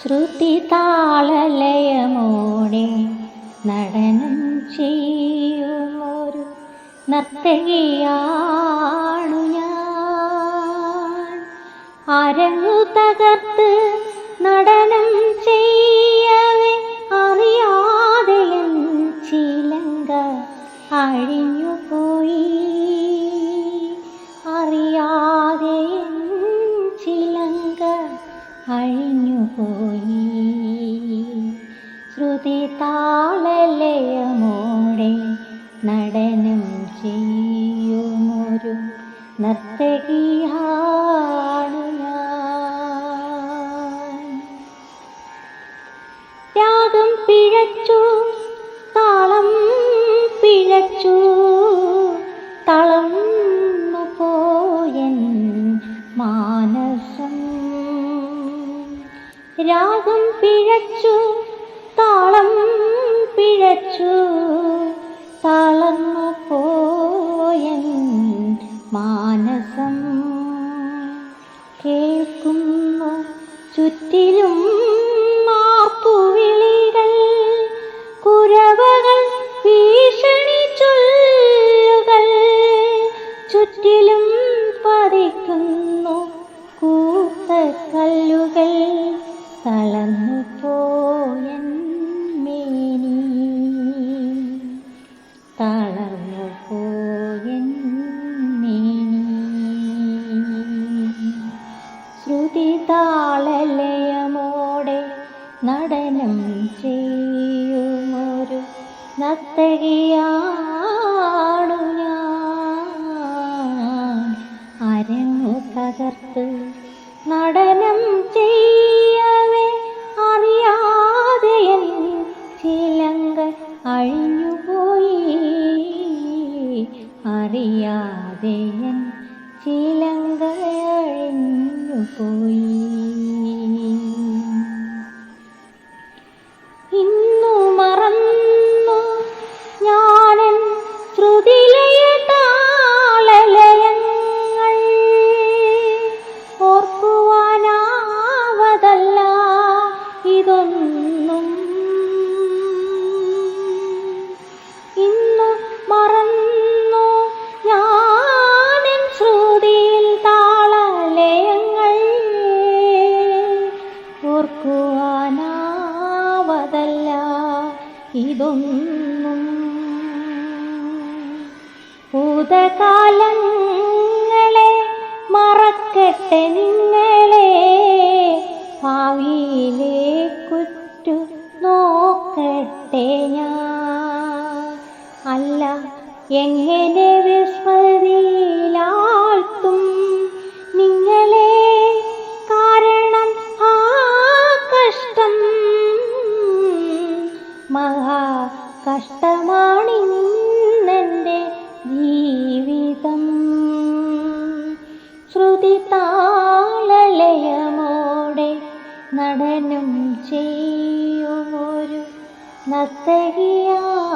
ശ്രുതി താളലയമോടെ നടനം ചെയ്യുമൊരു നർത്തകിയാണു ഞാൻ. അരങ്ങു തകർത്ത് നടനം ചെയ്യവേ അറിയാതെ ചിലങ്ക അഴിഞ്ഞുപോയി അറിയാതെ ചിലങ്ക ചിലങ്ക അഴിഞ്ഞുപോയി ശ്രുതി താളലയമോടെ നടനം ചെയ്യുമൊരു നർത്തകിയാണ് ഞാൻ. പിഴച്ചു താളം പിഴച്ചു രാഗം പിഴച്ചു താളം പിഴച്ചു. തളർന്നു പോയൻ മാനസം. കേൾക്കുന്ന ചുറ്റിലും മാപ്പുവിളികൾ കുരവകൾ ചുറ്റിലും പതിക്കുന്നു കൂത്തക്കല്ലുകൾ തളർന്നു പോയൻ മേനി തളർന്നു പോയൻ മേനി ശ്രുതി താളലയമോടെ നടനം ചെയ്യുമൊരു നർത്തകിയാണു അറിയാതെ എൻ ചിലങ്ക അഴിഞ്ഞുപോയി ഇന്നു താളലയങ്ങൾ ഇതൊന്നും ഓർക്കുവാനാവതല്ല ഇതൊന്നും ഭൂതകാലങ്ങളെ മറക്കട്ടെ നിങ്ങളെ. ഭാവിയിലെ കുറ്റു നോക്കട്ടെ ഞാൻ. അല്ല എങ്ങനെ ജീവിതം ശ്രുതി താളലയമോടെ നടനം ചെയ്യുമൊരു നർത്തകിയാണു